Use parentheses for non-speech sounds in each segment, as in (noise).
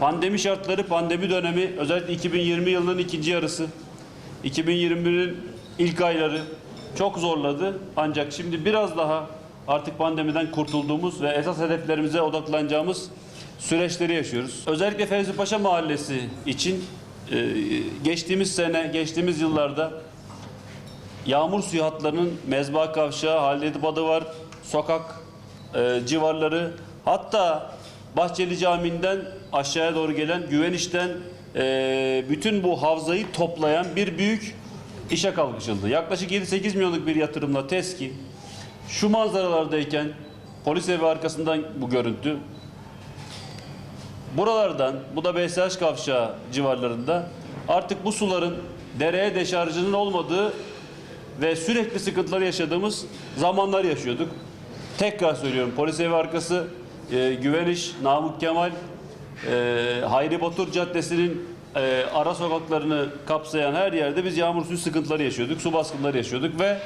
Pandemi şartları, pandemi dönemi, özellikle 2020 yılının ikinci yarısı, 2021'in ilk ayları çok zorladı. Ancak şimdi biraz daha artık pandemiden kurtulduğumuz ve esas hedeflerimize odaklanacağımız süreçleri yaşıyoruz. Özellikle Fevzi Paşa Mahallesi için e, geçtiğimiz sene, geçtiğimiz yıllarda yağmur suyu hatlarının Mezba Kavşağı, Halil Edip var, sokak e, civarları hatta Bahçeli Camii'nden aşağıya doğru gelen Güveniş'ten e, bütün bu havzayı toplayan bir büyük işe kalkışıldı. Yaklaşık 7-8 milyonluk bir yatırımla TESKİ şu manzaralardayken polis evi arkasından bu görüntü buralardan bu da BSH kavşağı civarlarında artık bu suların dereye deşarjının olmadığı ve sürekli sıkıntılar yaşadığımız zamanlar yaşıyorduk. Tekrar söylüyorum polis evi arkası e, Güveniş, Namık Kemal, e, Hayri Batur Caddesi'nin e, ara sokaklarını kapsayan her yerde biz yağmur suyu sıkıntıları yaşıyorduk, su baskınları yaşıyorduk ve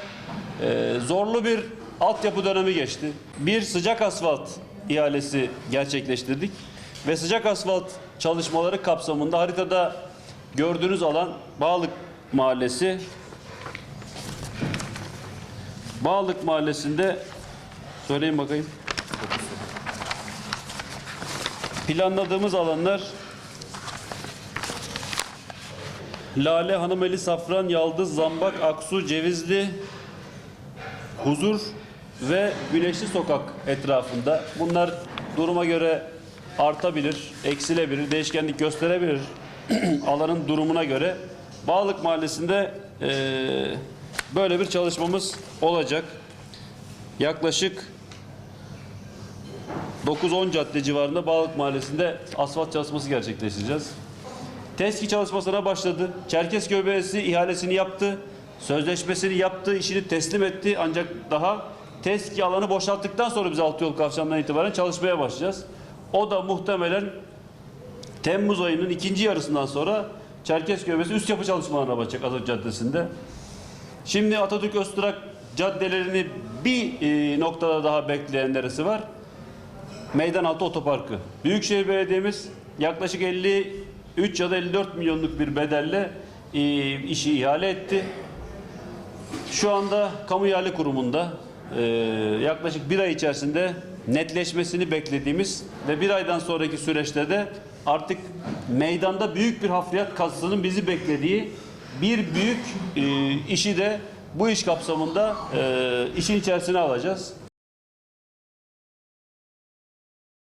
e, zorlu bir altyapı dönemi geçti. Bir sıcak asfalt ihalesi gerçekleştirdik ve sıcak asfalt çalışmaları kapsamında haritada gördüğünüz alan Bağlık Mahallesi. Bağlık Mahallesi'nde söyleyin bakayım. Planladığımız alanlar Lale, Hanımeli, Safran, Yaldız, Zambak, Aksu, Cevizli, Huzur ve Güneşli Sokak etrafında. Bunlar duruma göre artabilir, eksilebilir, değişkenlik gösterebilir (clears throat) alanın durumuna göre. Bağlık Mahallesi'nde eee, böyle bir çalışmamız olacak. Yaklaşık 9-10 cadde civarında Bağlık Mahallesi'nde asfalt çalışması gerçekleştireceğiz. TESKİ çalışmasına başladı. Çerkezköy Belediyesi ihalesini yaptı. Sözleşmesini yaptı, işini teslim etti. Ancak daha TESKİ alanı boşalttıktan sonra biz Altıyol Kavşağı'ndan itibaren çalışmaya başlayacağız. O da muhtemelen Temmuz ayının ikinci yarısından sonra Çerkezköy Belediyesi üst yapı çalışmalarına başlayacak Atatürk Caddesi'nde. Şimdi Atatürk Öztürk caddelerini bir e, noktada daha bekleyen var? Meydanaltı Otoparkı. Büyükşehir Belediye'miz yaklaşık 53 ya da 54 milyonluk bir bedelle e, işi ihale etti. Şu anda kamu ihale kurumunda e, yaklaşık bir ay içerisinde netleşmesini beklediğimiz ve bir aydan sonraki süreçte de artık meydanda büyük bir hafriyat kasasının bizi beklediği bir büyük e, işi de bu iş kapsamında e, işin içerisine alacağız.